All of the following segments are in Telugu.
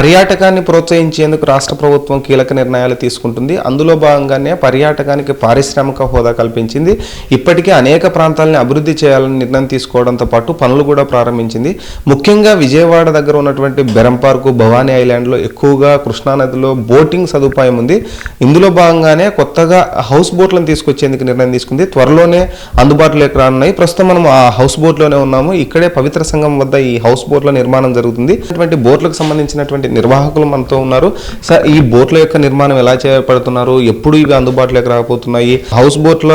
పర్యాటకాన్ని ప్రోత్సహించేందుకు రాష్ట్ర ప్రభుత్వం కీలక నిర్ణయాలు తీసుకుంటుంది. అందులో భాగంగానే పర్యాటకానికి పారిశ్రామిక హోదా కల్పించింది. ఇప్పటికే అనేక ప్రాంతాలని అభివృద్ధి చేయాలని నిర్ణయం తీసుకోవడంతో పాటు పనులు కూడా ప్రారంభించింది. ముఖ్యంగా విజయవాడ దగ్గర ఉన్నటువంటి బెరం పార్కు భవానీ ఐలాండ్లో ఎక్కువగా కృష్ణానదిలో బోటింగ్ సదుపాయం ఉంది. ఇందులో భాగంగానే కొత్తగా హౌస్ బోట్లను తీసుకొచ్చేందుకు నిర్ణయం తీసుకుంది. త్వరలోనే అందుబాటులోకి రానున్నాయి. ప్రస్తుతం మనం ఆ హౌస్ బోట్లోనే ఉన్నాము. ఇక్కడే పవిత్ర సంఘం వద్ద ఈ హౌస్ బోట్ల నిర్మాణం జరుగుతుంది. అటువంటి బోట్లకు సంబంధించినటువంటి నిర్వాహకులు మనతో ఉన్నారు. సార్ ఈ బోట్ల యొక్క నిర్మాణం ఎలా చేపడుతున్నారు? ఎప్పుడు ఇవి అందుబాటులోకి రాబోతున్నాయి? హౌస్ బోట్ల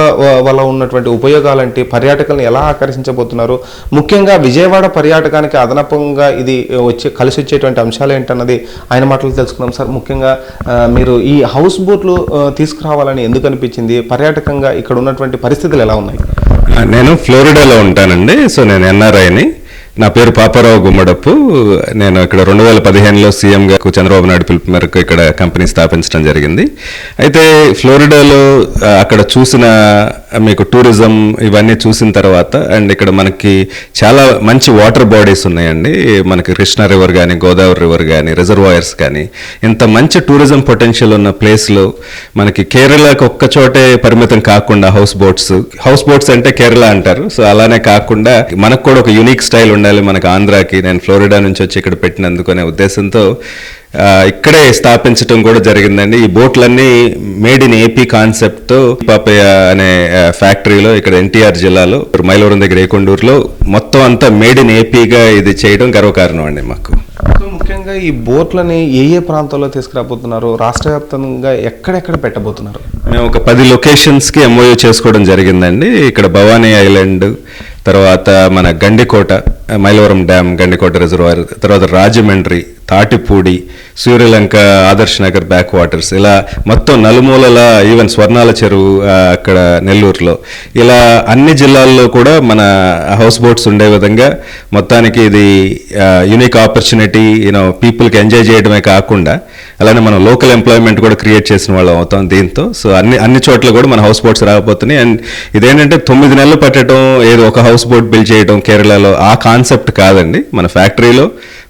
వల్ల ఉన్నటువంటి ఉపయోగాలంటే? పర్యాటకులను ఎలా ఆకర్షించబోతున్నారు? ముఖ్యంగా విజయవాడ పర్యాటకానికి అదనపంగా ఇది వచ్చే కలిసి వచ్చేటువంటి అంశాలు ఏంటన్నది ఆయన మాటలు తెలుసుకున్నాం సార్ ముఖ్యంగా మీరు ఈ హౌస్ బోట్లు తీసుకురావాలని ఎందుకు అనిపించింది? పర్యాటకంగా ఇక్కడ ఉన్నటువంటి పరిస్థితులు ఎలా ఉన్నాయి? నేను ఫ్లోరిడాలో ఉంటానండి. సో నేను ఎన్ఆర్ఐని. నా పేరు పాపారావు గుమ్మడప్పు. నేను ఇక్కడ రెండు వేల పదిహేనులో సీఎంగా చంద్రబాబు నాయుడు పిలుపు మేరకు ఇక్కడ కంపెనీ స్థాపించడం జరిగింది. అయితే ఫ్లోరిడాలో అక్కడ చూసిన మీకు టూరిజం ఇవన్నీ చూసిన తర్వాత అండ్ ఇక్కడ మనకి చాలా మంచి వాటర్ బాడీస్ ఉన్నాయండి. మనకి కృష్ణా రివర్ కానీ గోదావరి రివర్ కానీ రిజర్వాయర్స్ కానీ ఇంత మంచి టూరిజం పొటెన్షియల్ ఉన్న ప్లేస్లో మనకి కేరళకు ఒక్క చోటే పరిమితం కాకుండా హౌస్ బోట్స్ హౌస్ బోట్స్ అంటే కేరళ అంటారు. సో అలానే కాకుండా మనకు కూడా ఒక యునిక్ స్టైల్ ఉండాలి మనకి ఆంధ్రాకి. నేను ఫ్లోరిడా నుంచి వచ్చి ఇక్కడ పెట్టినందుకు అనే ఉద్దేశంతో ఇక్కడే స్థాపించడం కూడా జరిగిందండి. ఈ బోట్లన్నీ మేడ్ ఇన్ ఏపీ కాన్సెప్ట్తో పాపయ్య అనే ఫ్యాక్టరీలో ఇక్కడ ఎన్టీఆర్ జిల్లాలో మైలవరం దగ్గర ఏకొండూరులో మొత్తం అంతా మేడ్ ఇన్ ఏపీగా ఇది చేయడం గర్వకారణం అండి మాకు. ముఖ్యంగా ఈ బోట్లని ఏ ఏ ప్రాంతాల్లో తీసుకురాబోతున్నారు? రాష్ట్ర వ్యాప్తంగా ఎక్కడెక్కడ పెట్టబోతున్నారు? మేము ఒక పది లొకేషన్స్కి ఎంఓయూ చేసుకోవడం జరిగిందండి. ఇక్కడ భవానీ ఐలాండ్ తర్వాత మన గండికోట మైలవరం డ్యామ్ గండికోట రిజర్వాయర్ తర్వాత రాజమండ్రి తాటిపూడి సూర్యలంక ఆదర్శ్ నగర్ బ్యాక్ వాటర్స్ ఇలా మొత్తం నలుమూలల ఈవెన్ స్వర్ణాల చెరువు అక్కడ నెల్లూరులో. ఇలా అన్ని జిల్లాల్లో కూడా మన హౌస్ బోట్స్ ఉండే విధంగా మొత్తానికి ఇది యూనిక్ ఆపర్చునిటీ యూనో పీపుల్కి ఎంజాయ్ చేయడమే కాకుండా అలానే మనం లోకల్ ఎంప్లాయ్మెంట్ కూడా క్రియేట్ చేసిన వాళ్ళం అవుతాం దీంతో. సో అన్ని అన్ని చోట్ల కూడా మన హౌస్ బోట్స్ రాకపోతున్నాయి. అండ్ ఇదేంటంటే తొమ్మిది నెలలు పట్టడం ఏదో ఒక హౌస్ హౌస్ బోట్ బిల్డ్ చేయడం కేరళలో ఆ కాన్సెప్ట్ కాదండి. మన ఫ్యాక్టరీలో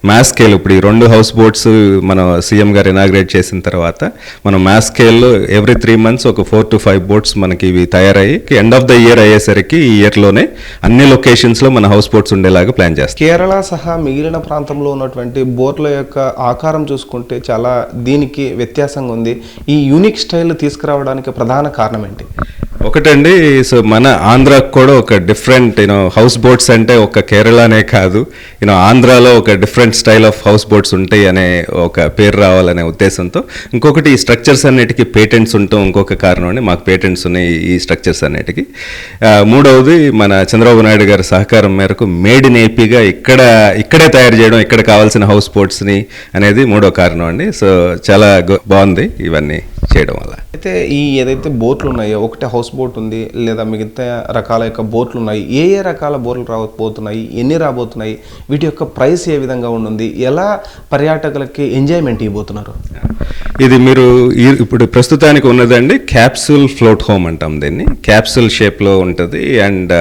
మ్యాస్ స్కేల్ ఇప్పుడు ఈ రెండు హౌస్ బోట్స్ మన సీఎం గారు ఇనాగ్రేట్ చేసిన తర్వాత మనం మ్యాస్ స్కేల్లో ఎవ్రీ త్రీ మంత్స్ ఒక ఫోర్ టు ఫైవ్ బోట్స్ మనకి ఇవి తయారయ్యి ఎండ్ ఆఫ్ ద ఇయర్ అయ్యేసరికి ఈ ఇయర్లోనే అన్ని లొకేషన్స్లో మన హౌస్ బోట్స్ ఉండేలాగా ప్లాన్ చేస్తాం. కేరళ సహా మిగిలిన ప్రాంతంలో ఉన్నటువంటి బోట్ల యొక్క ఆకారం చూసుకుంటే చాలా దీనికి వ్యత్యాసంగా ఉంది. ఈ యూనిక్ స్టైల్ తీసుకురావడానికి ప్రధాన కారణం ఏంటి? ఒకటండి సో మన ఆంధ్రాకు కూడా ఒక డిఫరెంట్ యూనో హౌస్ బోట్స్ అంటే ఒక కేరళనే కాదు. యూనో ఆంధ్రాలో ఒక different style of house boats ఉంటాయి అనే ఒక పేరు రావాలనే ఉద్దేశంతో. ఇంకొకటి ఈ స్ట్రక్చర్స్ అన్నిటికీ పేటెంట్స్ ఉండటం ఇంకొక కారణం అండి. మాకు పేటెంట్స్ ఉన్నాయి ఈ స్ట్రక్చర్స్ అన్నిటికీ. మూడవది మన చంద్రబాబు నాయుడు గారి సహకారం మేరకు మేడ్ ఇన్ ఏపీగా ఇక్కడ ఇక్కడే తయారు చేయడం ఇక్కడ కావాల్సిన హౌస్ బోట్స్ని అనేది మూడో కారణం అండి. సో చాలా బాగుంది ఇవన్నీ. చేయడం వల్ల. అయితే ఈ ఏదైతే బోట్లు ఉన్నాయో ఒకటి హౌస్ బోట్ ఉంది లేదా మిగతా రకాల యొక్క బోట్లు ఉన్నాయి ఏ ఏ రకాల బోట్లు రాబోతున్నాయి ఎన్ని రాబోతున్నాయి వీటి యొక్క ప్రైస్ ఏ విధంగా ఉంటుంది ఎలా పర్యాటకులకి ఎంజాయ్మెంట్ ఇవ్వబోతున్నారు? ఇది మీరు ఇప్పుడు ప్రస్తుతానికి ఉన్నదండి క్యాప్సూల్ ఫ్లోట్ హోమ్ అంటాం దీన్ని. క్యాప్సూల్ షేప్లో ఉంటుంది అండ్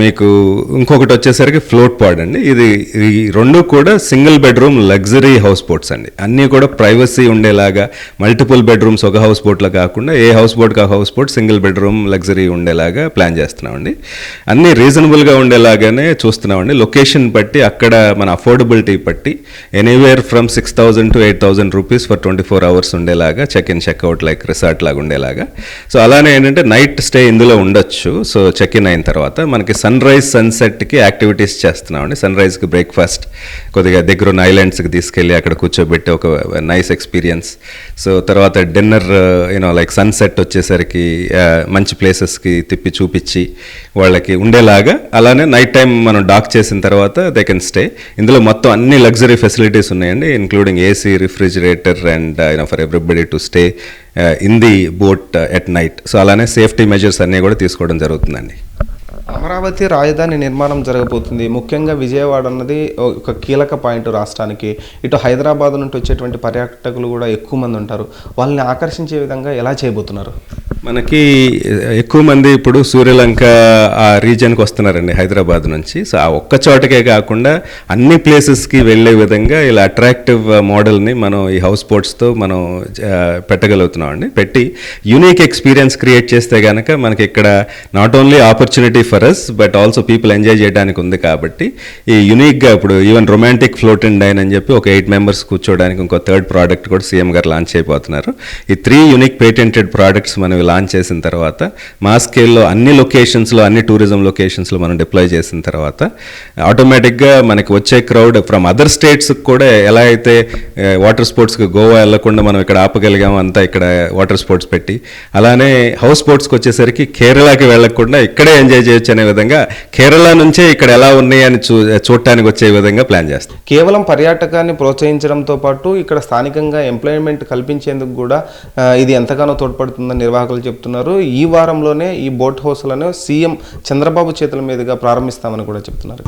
మీకు ఇంకొకటి వచ్చేసరికి ఫ్లోట్ పాడ్ అండి. ఇది ఈ రెండు కూడా single bedroom luxury house boats అండి. అన్నీ కూడా ప్రైవసీ ఉండేలాగా మల్టిపుల్ బెడ్రూమ్స్ సొగ హౌస్ బోట్లో కాకుండా ఏ హౌస్ బోట్ కా house boat single bedroom luxury ఉండేలాగా ప్లాన్ చేస్తున్నామండి. అన్నీ రీజనబుల్గా ఉండేలాగానే చూస్తున్నామండి. లొకేషన్ బట్టి అక్కడ మన అఫోర్డబిలిటీ బట్టి anywhere from six thousand to eight thousand rupees for twenty four hours ఉండేలాగా check in checkout like resort లాగా ఉండేలాగా. సో అలానే ఏంటంటే నైట్ స్టే ఇందులో ఉండొచ్చు. సో చెక్ ఇన్ అయిన తర్వాత మనకి సన్ రైజ్ సన్సెట్కి యాక్టివిటీస్ చేస్తున్నామండి. సన్ రైజ్కి బ్రేక్ఫాస్ట్ కొద్దిగా దగ్గర ఉన్న ఐలాండ్స్కి తీసుకెళ్ళి అక్కడ కూర్చోబెట్టి ఒక నైస్ ఎక్స్పీరియన్స్ సో తర్వాత dinner you know like sunset వచ్చేసరికి uh, మంచి ప్లేసెస్కి తిప్పి చూపించి వాళ్ళకి ఉండేలాగా అలానే నైట్ టైం మనం డాక్ చేసిన తర్వాత దే కెన్ స్టే ఇందులో మొత్తం అన్ని లగ్జరీ ఫెసిలిటీస్ ఉన్నాయండి including AC refrigerator and you know for everybody to stay in the boat at night so అలానే సేఫ్టీ మెజర్స్ అన్నీ కూడా తీసుకోవడం జరుగుతుందండి. అమరావతి రాజధాని నిర్మాణం జరగబోతుంది. ముఖ్యంగా విజయవాడ అన్నది ఒక కీలక పాయింట్ రాష్ట్రానికి. ఇటు హైదరాబాద్ నుండి వచ్చేటువంటి పర్యాటకులు కూడా ఎక్కువ మంది ఉంటారు. వాళ్ళని ఆకర్షించే విధంగా ఎలా చేయబోతున్నారు? మనకి ఎక్కువ మంది ఇప్పుడు సూర్యలంక ఆ రీజియన్కి వస్తున్నారండి హైదరాబాద్ నుంచి. సో ఆ ఒక్క చోటకే కాకుండా అన్ని ప్లేసెస్కి వెళ్ళే విధంగా ఇలా అట్రాక్టివ్ మోడల్ని మనం ఈ హౌస్ బోట్స్తో మనం పెట్టగలుగుతున్నామండి. పెట్టి యూనిక్ ఎక్స్పీరియన్స్ క్రియేట్ చేస్తే కనుక మనకి ఇక్కడ not only opportunity for us but also people enjoy చేయడానికి ఉంది కాబట్టి ఈ యూనిక్గా ఇప్పుడు even romantic float and dine అని చెప్పి ఒక ఎయిట్ మెంబర్స్ కూర్చోడానికి ఇంకో థర్డ్ ప్రోడక్ట్ కూడా సీఎం గారు లాంచ్ అయిపోతున్నారు. ఈ త్రీ యూనిక్ పేటెంటెడ్ ప్రోడక్ట్స్ మనం లాంచ్ చేసిన తర్వాత మా స్కేల్లో అన్ని లొకేషన్స్లో అన్ని టూరిజం లొకేషన్స్లో మనం డిప్లాయ్ చేసిన తర్వాత ఆటోమేటిక్గా మనకి వచ్చే క్రౌడ్ ఫ్రమ్ అదర్ స్టేట్స్కి కూడా ఎలా అయితే eh, వాటర్ స్పోర్ట్స్కి గోవా వెళ్ళకుండా మనం ఇక్కడ ఆపగలిగాము అంతా ఇక్కడ వాటర్ స్పోర్ట్స్ పెట్టి అలానే హౌస్ స్పోర్ట్స్కి వచ్చేసరికి కేరళకి వెళ్ళకుండా ఇక్కడే ఎంజాయ్ చేయొచ్చు అనే విధంగా కేరళ నుంచే ఇక్కడ ఎలా ఉన్నాయి అని చూ చూడటానికి వచ్చే విధంగా ప్లాన్ చేస్తాం. కేవలం పర్యాటకాన్ని ప్రోత్సహించడంతో పాటు ఇక్కడ స్థానికంగా ఎంప్లాయ్మెంట్ కల్పించేందుకు కూడా eh, ఇది ఎంతగానో తోడ్పడుతుందని నిర్వాహకులు చెప్తున్నారు. ఈ వారంలోనే ఈ బోట్ హౌస్లను సీఎం చంద్రబాబు చేతుల మీదుగా ప్రారంభిస్తామని కూడా చెప్తున్నారు.